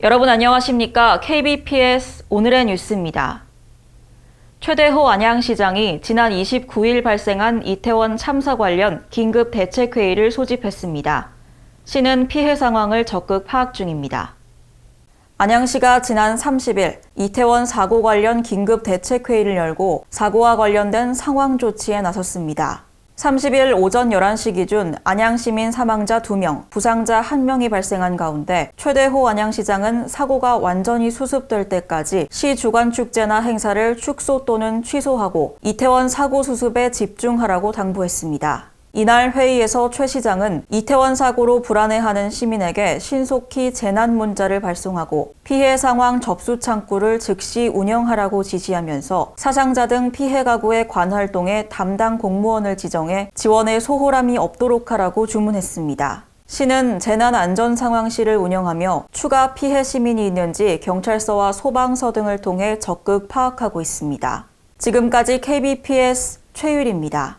여러분 안녕하십니까? KBPS 오늘의 뉴스입니다. 최대호 안양시장이 지난 29일 발생한 이태원 참사 관련 긴급 대책회의를 소집했습니다. 시는 피해 상황을 적극 파악 중입니다. 안양시가 지난 30일 이태원 사고 관련 긴급 대책회의를 열고 사고와 관련된 상황 조치에 나섰습니다. 30일 오전 11시 기준 안양시민 사망자 2명, 부상자 1명이 발생한 가운데 최대호 안양시장은 사고가 완전히 수습될 때까지 시 주간 축제나 행사를 축소 또는 취소하고 이태원 사고 수습에 집중하라고 당부했습니다. 이날 회의에서 최 시장은 이태원 사고로 불안해하는 시민에게 신속히 재난 문자를 발송하고 피해 상황 접수 창구를 즉시 운영하라고 지시하면서 사상자 등 피해 가구의 관활동에 담당 공무원을 지정해 지원에 소홀함이 없도록 하라고 주문했습니다. 시는 재난안전상황실을 운영하며 추가 피해 시민이 있는지 경찰서와 소방서 등을 통해 적극 파악하고 있습니다. 지금까지 KBPS 최율입니다.